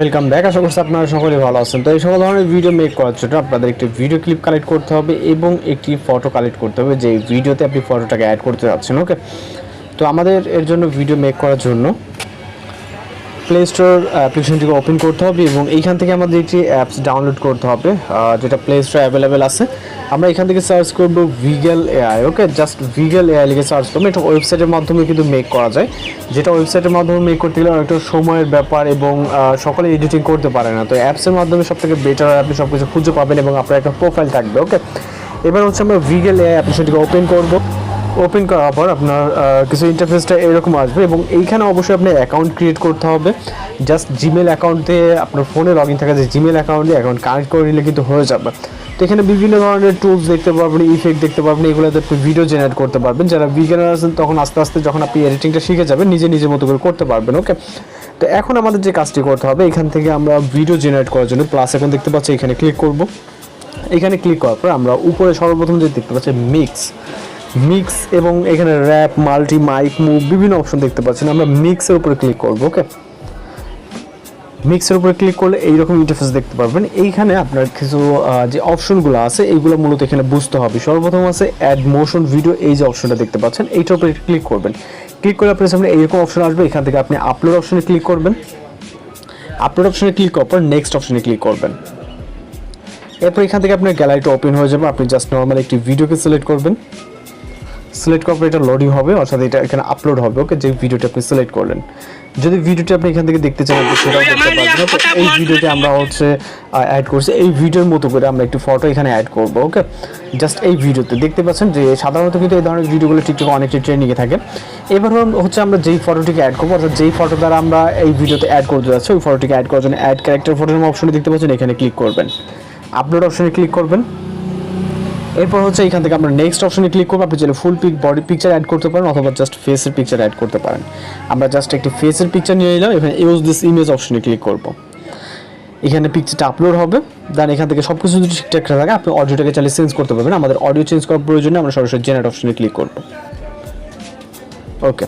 Welcome back আশা করছি আপনারা সকলে ভালো আছেন। তো এই সকল ধরনের ভিডিও মেক করার জন্য আপনাদের একটি ভিডিও ক্লিপ কালেক্ট করতে হবে এবং একটি ফটো কালেক্ট করতে হবে। যে ভিডিওতে আপনি ফটোটাকে অ্যাড করতে যাচ্ছেন ওকে তো আমাদের এর জন্য ভিডিও মেক করার জন্য প্লে স্টোর অ্যাপ্লিকেশনটিকে ওপেন করতে হবে এবং এইখান থেকে আমাদের একটি অ্যাপস ডাউনলোড করতে হবে যেটা প্লে স্টোরে অ্যাভেলেবেল আছে। আমরা এখান থেকে সার্চ করব Viggle AI okay just Viggle AI লিখে সার্চ করব। এটা ওয়েবসাইটের মাধ্যমে কিন্তু মেক করা যায়। যেটা ওয়েবসাইটের মাধ্যমে মেক করতে গেলে অনেকটা সময়ের ব্যাপার এবং সকলে এডিটিং করতে পারে না। তো অ্যাপসের মাধ্যমে সব থেকে বেটার আপনি সব কিছু খুঁজে পাবেন এবং আপনার একটা প্রোফাইল থাকবে ওকে এবার হচ্ছে আমরা ভিগেল এআই অ্যাপ্লিকেশনটিকে ওপেন করব। ওপেন করার পর আপনার কিছু ইন্টারফেসটা এরকম আসবে এবং এইখানে অবশ্যই আপনার অ্যাকাউন্ট ক্রিয়েট করতে হবে। জাস্ট জিমেল অ্যাকাউন্টে আপনার ফোনে লগ ইন থাকা যে জিমেল অ্যাকাউন্টে অ্যাকাউন্ট কানেক্ট করে নিলে কিন্তু হয়ে যাবে। তো এখানে বিভিন্ন ধরনের টুলস দেখতে পারবেন ইফেক্ট দেখতে পারবেন, এগুলোতে আপনি ভিডিও জেনারেট করতে পারবেন। যারা বিজ্ঞানার আছেন তখন আস্তে আস্তে যখন আপনি এডিটিংটা শিখে যাবেন, নিজে নিজের মতো করে করতে পারবেন ওকে তো এখন আমাদের যে কাজটি করতে হবে, এখান থেকে আমরা ভিডিও জেনারেট করার জন্য প্লাস এখন দেখতে পাচ্ছি এখানে ক্লিক করব। এখানে ক্লিক করার পর আমরা উপরে সর্বপ্রথম যে দেখতে পাচ্ছি মিক্স মিক্স এবং এখানে র্যাপ মাল্টি মাইক মুভ বিভিন্ন অপশন দেখতে পাচ্ছেন। আমরা মিক্সের উপরে ক্লিক করব ওকে মিক্সের উপরে ক্লিক করলে এইরকম ইন্টারফেস দেখতে পারবেন। এইখানে আপনার কিছু যে অপশনগুলো আছে, এইগুলো মূলত এখানে বুঝতে হবে। সর্বপ্রথম আছে অ্যাড মোশন ভিডিও এই যে অপশনটা দেখতে পাচ্ছেন, এইটার উপরে ক্লিক করবেন। ক্লিক করে আপনার সামনে এইরকম অপশন আসবে, এখান থেকে আপনি আপলোড অপশনে ক্লিক করবেন। আপলোড অপশনে ক্লিক করার পর নেক্সট অপশনে ক্লিক করবেন। এরপর এখান থেকে আপনার গ্যালারিটা ওপেন হয়ে যাবে, আপনি জাস্ট নর্মাল একটি ভিডিওকে সিলেক্ট করবেন। সিলেক্ট করার পর এটা লোডিং হবে অর্থাৎ এটা এখানে আপলোড হবে ওকে যে ভিডিওটা আপনি সিলেক্ট করলেন। যদি ভিডিওটি আপনি এখান থেকে দেখতে চান সেটাও দেখতে পারবেন এই ভিডিওতে আমরা হচ্ছে অ্যাড করছি এই ভিডিওর মতো করে আমরা একটু ফটো এখানে অ্যাড করব ওকে জাস্ট এই ভিডিওতে দেখতে পাচ্ছেন যে সাধারণত কিন্তু এই ধরনের ভিডিওগুলো টিকটকে অনেকটি ট্রেন্ডিংয়ে থাকে। এবার হচ্ছে আমরা যেই ফটোটিকে অ্যাড করব অর্থাৎ যেই ফটো দ্বারা আমরা এই ভিডিওতে অ্যাড করতে যাচ্ছি ওই ফটোটিকে অ্যাড করার জন্য অ্যাড ক্যারেক্টার ফটোর অপশনে দেখতে পাচ্ছেন এখানে ক্লিক করবেন। আপলোড অপশনে ক্লিক করবেন। এরপর হচ্ছে এখান থেকে আমরা নেক্সট অপশনে ক্লিক করব। আপনি চাইলে full pic body picture add করতে পারেন অথবা জাস্ট ফেসের পিকচার অ্যাড করতে পারেন। আমরা জাস্ট একটি ফেসের পিকচার নিয়ে নিলাম, এখানে ইউজ দিস ইমেজ অপশনে ক্লিক করব। এখানে পিকচারটা আপলোড হবে। দেন এখান থেকে সব কিছু যদি ঠিকঠাক থাকে আপনি অডিওটাকে চাইলে চেঞ্জ করতে পারবেন। আমাদের অডিও চেঞ্জ করার প্রয়োজনে আমরা সরাসরি জেনারেট অপশনে ক্লিক করব। ওকে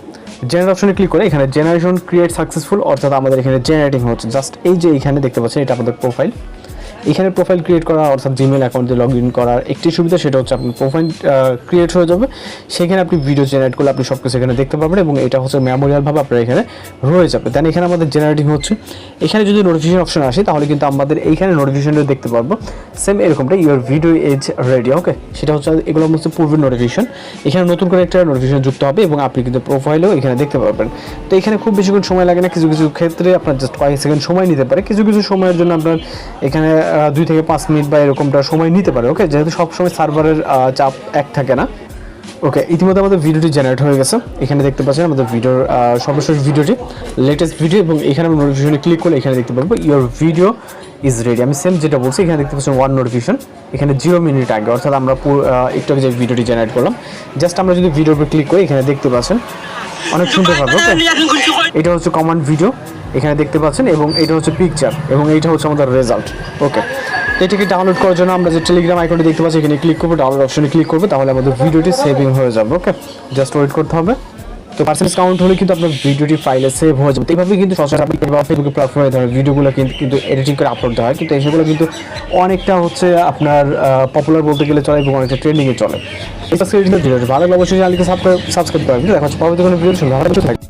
জেনারেট অপশনে ক্লিক করে এখানে জেনারেশন ক্রিয়েট সাকসেসফুল অর্থাৎ আমাদের এখানে জেনারেটিং হচ্ছে। জাস্ট এই যে এখানে দেখতে পাচ্ছেন, এটা আমাদের প্রোফাইল এখানে প্রোফাইল ক্রিয়েট করা অর্থাৎ জিমেল অ্যাকাউন্ট লগ ইন করার একটি সুবিধা, সেটা হচ্ছে আপনার প্রোফাইল ক্রিয়েট হয়ে যাবে। সেখানে আপনি ভিডিও জেনারেট করলে আপনি সব কিছু এখানে দেখতে পাবেন এবং এটা হচ্ছে মেমোরিয়ালভাবে আপনার এখানে রয়ে যাবে। দেন এখানে আমাদের জেনারেটিং হচ্ছে। এখানে যদি নোটিফিকেশন অপশন আসে, তাহলে কিন্তু আমাদের এইখানে নোটিফিকেশনটা দেখতে পারব। সেম এরকমটা your video is ready okay সেটা হচ্ছে, এগুলো হচ্ছে পূর্বের নোটিফিকেশন এখানে নতুন করে একটা নোটিফিকেশন যুক্ত হবে এবং আপনি কিন্তু প্রোফাইলেও এখানে দেখতে পারবেন। তো এখানে খুব বেশিক্ষণ সময় লাগে না। কিছু কিছু ক্ষেত্রে আপনার জাস্ট কয়েক সেকেন্ড সময় নিতে পারে। কিছু কিছু সময়ের জন্য আপনার এখানে দুই থেকে পাঁচ মিনিট বা এরকমটা সময় নিতে পারে ওকে যেহেতু সবসময় সার্ভারের চাপ এক থাকে না। ওকে ইতিমধ্যে আমাদের ভিডিওটি জেনারেট হয়ে গেছে। এখানে দেখতে পাচ্ছেন আমাদের ভিডিওর সর্বশেষ ভিডিওটি। লেটেস্ট ভিডিও এবং এখানে আমি নোটিফিকেশনে ক্লিক করলে এখানে দেখতে পারব ইওর ভিডিও ইজ রেডি আমি সেম যেটা বলছি এখানে দেখতে পাচ্ছেন ওয়ান নোটিফিকেশন এখানে জিরো মিনিট আগে অর্থাৎ আমরা একটু আগে যে ভিডিওটি জেনারেট করলাম। জাস্ট আমরা যদি ভিডিওর উপর ক্লিক করি এখানে দেখতে পাচ্ছেন অনেক সুন্দর পাবো এটা হচ্ছে কমান্ড ভিডিও এখানে দেখতে পাচ্ছেন, এবং এটা হচ্ছে পিকচার এবং এইটা হচ্ছে আমাদের রেজাল্ট ওকে এটাকে ডাউনলোড করার জন্য আমরা যে টেলিগ্রাম আইকনটি দেখতে পাচ্ছি, এখানে ক্লিক করব ডাউনলোড অপশনে ক্লিক করব, তাহলে আমাদের ভিডিওটি সেভিং হয়ে যাবে ওকে জাস্ট ওয়েট করতে হবে। তো পার্সেন্টেজ কাউন্ট হলে কিন্তু আপনার ভিডিওটি ফাইলে সেভ হয়ে যাবে। এইভাবে কিন্তু সচরাচর আপনি ফেসবুক প্ল্যাটফর্মে ধরনের ভিডিওগুলো কিন্তু কিন্তু এডিটিং করে আপলোড হয়, কিন্তু সেগুলো কিন্তু অনেকটা হচ্ছে আপনার পপুলার বলতে গেলে চলে এবং অনেকটা ট্রেন্ডিংয়ে চলে। এই ভিডিওটি ভালো লাগলে অবশ্যই চ্যানেলকে সাবস্ক্রাইব করবেন দেখা হচ্ছে পরবর্তী কোনো ভিডিও শুনতে ভালো থাকবে